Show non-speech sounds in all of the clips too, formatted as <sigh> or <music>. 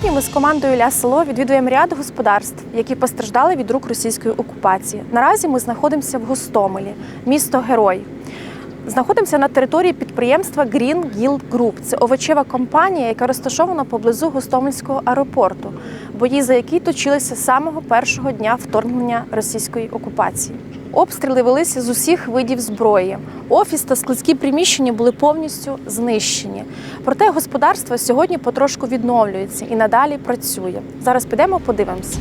Сьогодні ми з командою Ля Село відвідуємо ряд господарств, які постраждали від рук російської окупації. Наразі ми знаходимося в Гостомелі, місто Герой. Знаходимося на території підприємства Green Guild Group. Це овочева компанія, яка розташована поблизу Гостомельського аеропорту, бої за які точилися самого першого дня вторгнення російської окупації. Обстріли велися з усіх видів зброї. Офіс та складські приміщення були повністю знищені. Проте господарство сьогодні потрошку відновлюється і надалі працює. Зараз підемо подивимося.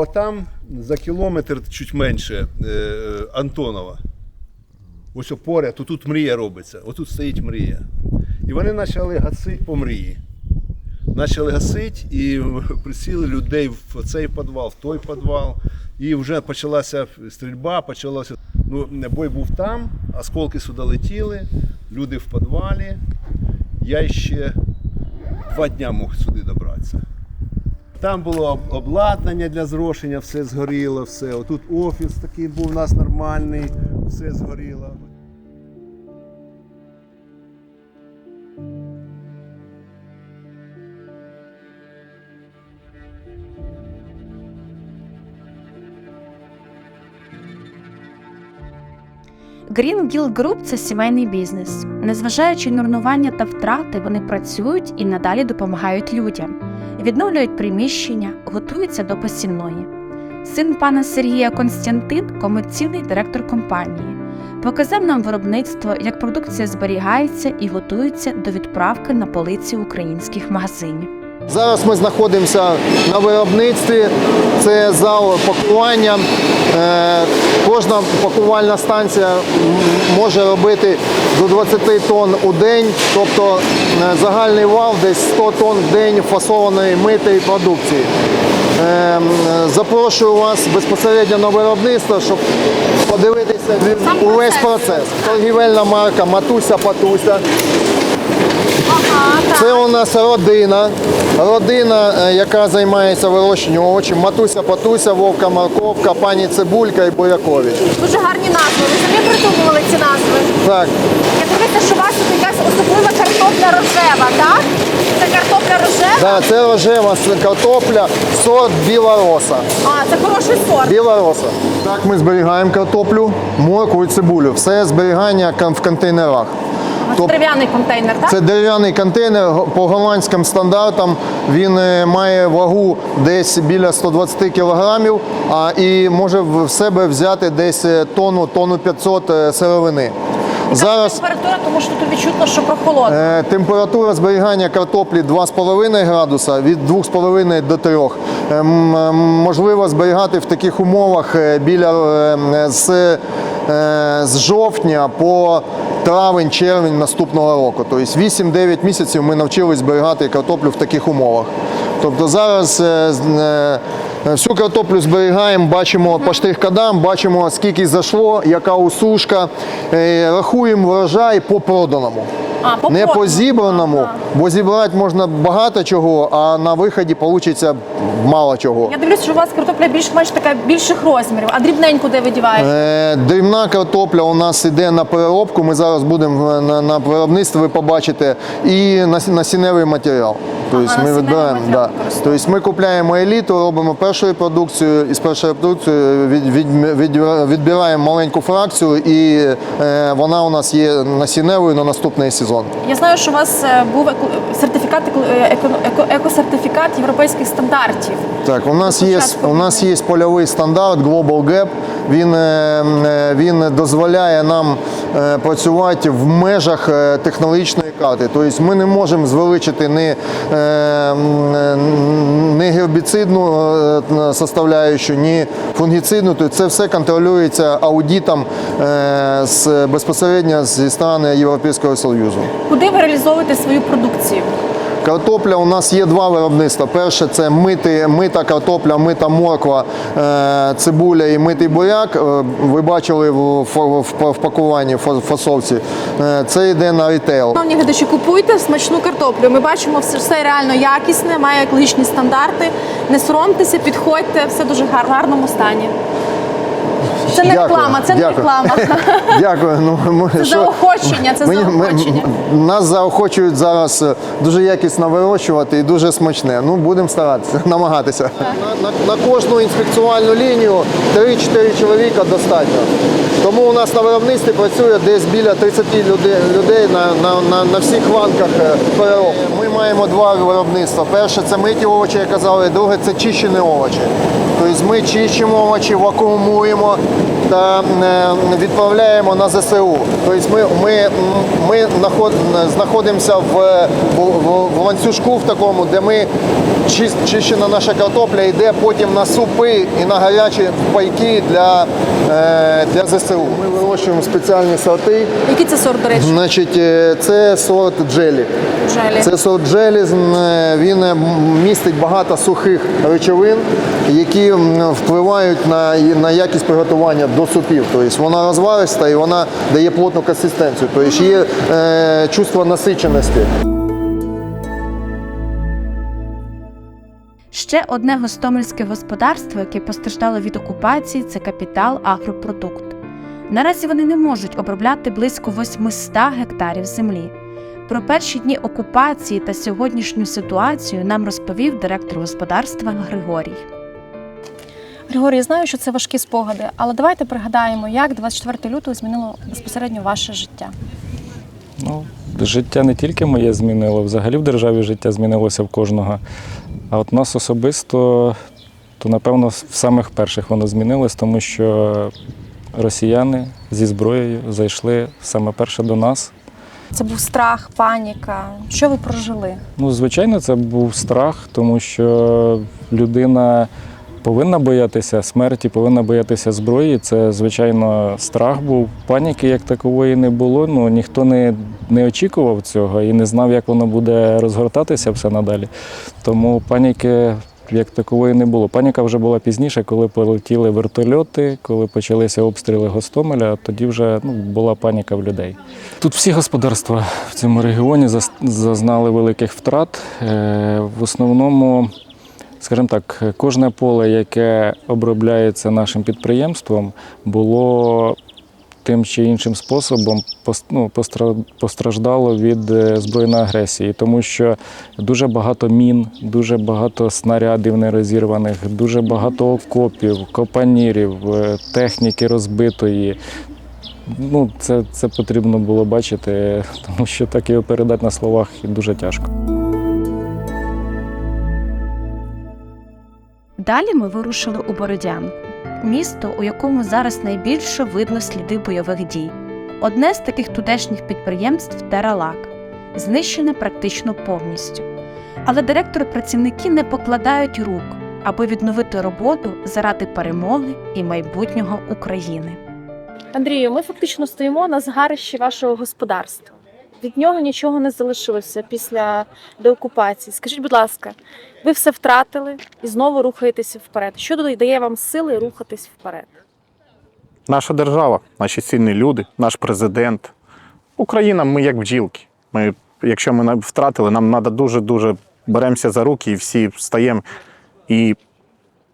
А от там за кілометр чуть менше е, Антонова. Ось поряд, то тут мрія робиться, отут стоїть мрія. І вони почали гасити по мрії. Почали гасити і <laughs> присіли людей в цей підвал, в той підвал. І вже почалася стрільба, почалося. Ну, бой був там, осколки сюди летіли, люди в підвалі. Я ще два дня мог сюди добратися. Там було обладнання для зрошення, все згоріло, все. Отут офіс такий був у нас нормальний, все згоріло. Green Guild Group – це сімейний бізнес. Незважаючи на руйнування та втрати, вони працюють і надалі допомагають людям, відновлюють приміщення, готуються до посівної. Син пана Сергія Константин комерційний директор компанії. Показав нам виробництво, як продукція зберігається і готується до відправки на полиці українських магазинів. Зараз ми знаходимося на виробництві. Це зал пакування. Е, Кожна пакувальна станція може робити до 20 тонн у день, тобто е, загальний вал десь 100 тонн в день фасованої митої продукції. Е, Запрошую вас безпосередньо на виробництво, щоб подивитися увесь процес. Торгівельна марка Матуся Патуся. Це у нас родина. Родина, е, яка займається вирощенням овочів. Матуся, Патуся, Вовка, Морковка, пані Цибулька і Бурякович. Дуже гарні назви. Ви самі придумували ці назви. Так, Я дивлюся, що у вас тут якась особлива картопля рожева, так? Це картопля рожева? да, це рожева картопля, сорт біла роса. А, це хороший сорт. Біла роса. Так ми зберігаємо картоплю, моркву і цибулю. Все зберігання в контейнерах. Тобто Дерев'яний контейнер, так? Це дерев'яний контейнер по голландським стандартам. Він е, має вагу десь біля 120 кілограмів, а і може в себе взяти десь е, тонну, тонну 500 е, сировини. Зараз Температура, тому що тут відчутно, що прохолодно. е, температура зберігання картоплі 2,5 градуса від 2,5 до 3. Е, е, Можливо зберігати в таких умовах біля е, з, е, з жовтня по травень, червень наступного року. Тобто 8-9 місяців ми навчились зберігати картоплю в таких умовах. Тобто зараз е, е, всю картоплю зберігаємо, бачимо по штрих-кодам, бачимо скільки зайшло, яка усушка, е, рахуємо врожай по проданому. А, по Не по зібраному, бо зібрати можна багато чого, а на виході вийде мало чого. Я дивлюсь, що у вас картопля більш-менш така більших розмірів, а дрібненьку де видіваєте? Е, Дрібна картопля у нас іде на переробку. Ми зараз будемо на, на виробництві, ви побачите, і на насінневий матеріал. Тобто Ага, ми відбираємо. Да. Тобто ми купляємо еліту, робимо першою продукцією, і з першої продукції від, від, від, відбираємо маленьку фракцію, і е, вона у нас є насінневою на наступний сезон. Я знаю, що у вас е, був сертифікат е, еко- еко- екосертифікат європейських стандартів. Так, у нас є у нас є польовий стандарт Global Gap. Він, е, е, він дозволяє нам е, працювати в межах технологічної карти. Тобто ми не можемо звеличити ні, е, м, е, ні гербіцидну составляючу, ні фунгіцидну. Тобто це все контролюється аудитом е, з, безпосередньо зі сторони Європейського Союзу. Куди ви реалізовуєте свою продукцію? Картопля у нас є два виробництва. Перше це мити, мита картопля, мита морква, е, цибуля і митий буряк. Е, Ви бачили в, пакуванні в фасовці. Е, Це йде на рітейл. Шановні глядачі, купуйте смачну картоплю. Ми бачимо, все, реально якісне, має екологічні стандарти. Не соромтеся, підходьте, все дуже в гарному стані. Це не Дякую, реклама, це не реклама. <laughs> Дякую. Ну, ми, Це що- заохочення, це Мені- ми- заохочення. нас заохочують зараз е, дуже якісно вирощувати і дуже смачне. Ну, будемо старатися, <laughs> намагатися. На, на, на кожну інспекціональну лінію 3-4 чоловіка достатньо. Тому у нас на виробництві працює десь біля 30 людей, людей на, на, на, на всіх ланках е, переробки. Ми маємо два виробництва. Перше це миті овочі, як казали, друге це чищені овочі. Тобто ми чищимо овочі, вакуумуємо та е, відправляємо на ЗСУ. Тобто ми, ми, ми наход- знаходимося в, в, в- в ланцюжку в такому, де ми чищена наша картопля йде потім на супи і на гарячі пайки для, е, для ЗСУ. Ми вирощуємо спеціальні сорти. Який це сорт, до речі? Значить, е, це сорт джелі. Джелі. Це сорт джелі, е, він містить багато сухих речовин, які впливають на, на якість приготування до супів. Тобто вона розвариста і вона дає плотну консистенцію. Тобто є е, чувство насиченості. Ще одне гостомельське господарство, яке постраждало від окупації, це капітал Агропродукт. Наразі вони не можуть обробляти близько 800 гектарів землі. Про перші дні окупації та сьогоднішню ситуацію нам розповів директор господарства Григорій. Григорій, я знаю, що це важкі спогади, але давайте пригадаємо, як 24 лютого змінило безпосередньо ваше життя. Ну, життя не тільки моє змінило, взагалі в державі життя змінилося в кожного. А от нас особисто, то напевно в самих перших воно змінилось, тому що росіяни зі зброєю зайшли саме перше до нас. Це був страх, паніка. Що ви прожили? Ну, звичайно, це був страх, тому що людина повинна боятися смерті, повинна боятися зброї. Це, звичайно, страх був. Паніки як такової не було. Ну ніхто не, не очікував цього і не знав, як воно буде розгортатися все надалі. Тому паніки. Як такової не було. Паніка вже була пізніше, коли полетіли вертольоти, коли почалися обстріли Гостомеля, тоді вже ну, була паніка в людей. Тут всі господарства в цьому регіоні зазнали великих втрат. Е, В основному, скажімо так, кожне поле, яке обробляється нашим підприємством, було тим чи іншим способом пос- ну, постраждало від е, збройної агресії, тому що дуже багато мін, дуже багато снарядів нерозірваних, дуже багато окопів, копанірів, е, техніки розбитої. Ну, це, це потрібно було бачити, <laughs> тому що так його передати на словах дуже тяжко. Далі ми вирушили у Бородянку, місто, у якому зараз найбільше видно сліди бойових дій. Одне з таких тутешніх підприємств Тералак, знищене практично повністю. Але директор і працівники не покладають рук, аби відновити роботу заради перемоги і майбутнього України. Андрію, ми фактично стоїмо на згарищі вашого господарства. Від нього нічого не залишилося після деокупації. Скажіть, будь ласка, ви все втратили і знову рухаєтеся вперед. Що дає вам сили рухатись вперед? Наша держава, наші сильні люди, наш президент. Україна, ми як бджілки. Ми, якщо ми втратили, нам треба дуже-дуже беремося за руки і всі встаємо і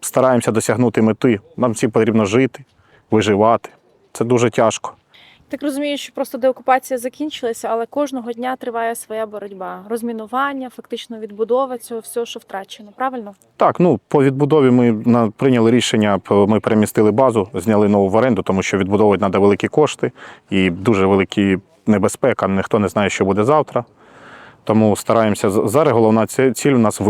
стараємося досягнути мети. Нам всім потрібно жити, виживати. Це дуже тяжко. Так розумію, що просто деокупація закінчилася, але кожного дня триває своя боротьба. Розмінування, фактично відбудова цього всього, що втрачено. Правильно? Так, ну по відбудові ми на- прийняли рішення, ми перемістили базу, зняли нову в оренду, тому що відбудовувати треба великі кошти і дуже великі небезпека. Ніхто не знає, що буде завтра. Тому стараємося зараз головна ціль у нас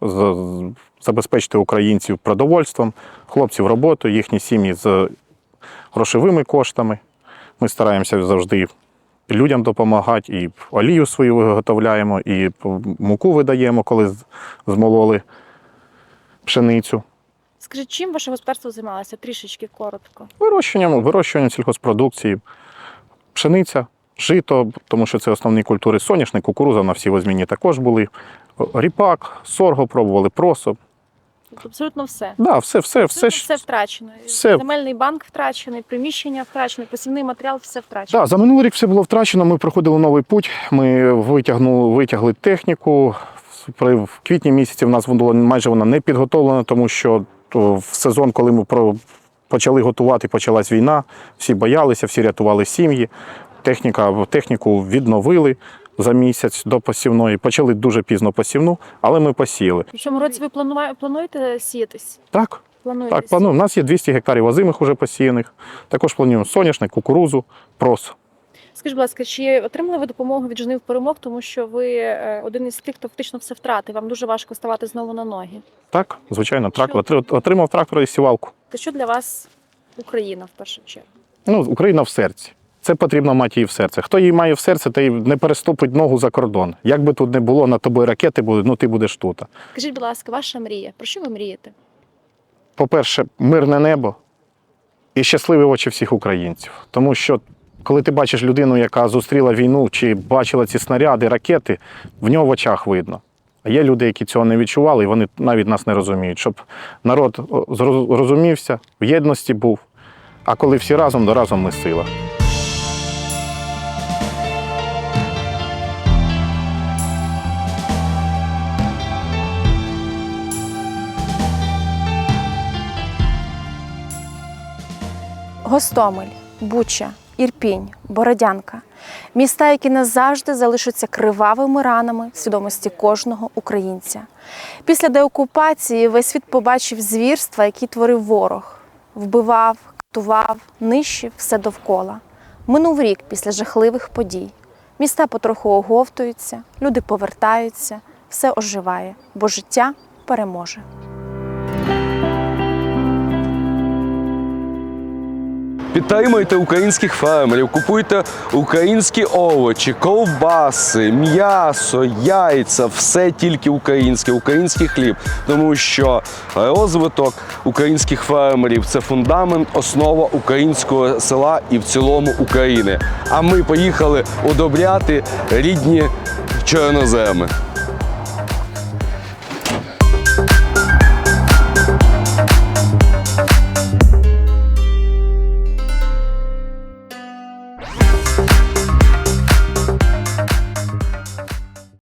з- з- забезпечити українців продовольством, хлопців роботою, їхні сім'ї з грошовими коштами. Ми стараємося завжди людям допомагати, і олію свою виготовляємо, і муку видаємо, коли змололи пшеницю. Скажіть, чим ваше господарство займалося? Трішечки коротко. Вирощуванням, вирощуванням сільхозпродукції, пшениця, жито, тому що це основні культури соняшник, кукуруза на всі возмінні також були. Ріпак, сорго пробували, просо. Абсолютно все. Да, все, все, все, все втрачено. все. Земельний банк втрачений, приміщення втрачене, посівний матеріал все втрачено. Да, за минулий рік все було втрачено. Ми проходили новий путь. Ми витягнули, витягли техніку. В квітні місяці в нас було майже вона не підготовлена, тому що в сезон, коли ми почали готувати, почалась війна. Всі боялися, всі рятували сім'ї. Техніка, техніку відновили за місяць до посівної. Почали дуже пізно посівну, але ми посіяли. В цьому році ви планує- плануєте сіятись? Так, Плануєте так, плануємо. У нас є 200 гектарів озимих уже посіяних. Також плануємо соняшник, кукурузу, прос. Скажіть, будь ласка, чи отримали ви допомогу від жнив перемог, тому що ви е, один із тих, хто фактично все втратив. Вам дуже важко ставати знову на ноги. Так, звичайно, трактор. Отри- Отримав трактор і сівалку. Та що для вас Україна в першу чергу? Ну, Україна в серці. Це потрібно мати її в серці. Хто її має в серці, той не переступить ногу за кордон. Як би тут не було, на тобою ракети будуть, ну ти будеш тут. Скажіть, будь ласка, ваша мрія? Про що ви мрієте? По-перше, мирне небо і щасливі очі всіх українців. Тому що, коли ти бачиш людину, яка зустріла війну чи бачила ці снаряди, ракети, в нього в очах видно. А є люди, які цього не відчували, і вони навіть нас не розуміють. Щоб народ о, зроз- розумівся, в єдності був. А коли всі разом, то разом ми сила. Гостомель, Буча, Ірпінь, Бородянка міста, які назавжди залишаться кривавими ранами в свідомості кожного українця. Після деокупації весь світ побачив звірства, які творив ворог, вбивав, катував, нищив все довкола. Минув рік після жахливих подій. Міста потроху оговтуються, люди повертаються, все оживає, бо життя переможе. Підтримуйте українських фермерів, купуйте українські овочі, ковбаси, м'ясо, яйця, все тільки українське, український хліб. Тому що розвиток українських фермерів це фундамент, основа українського села і в цілому України. А ми поїхали удобряти рідні чорноземи.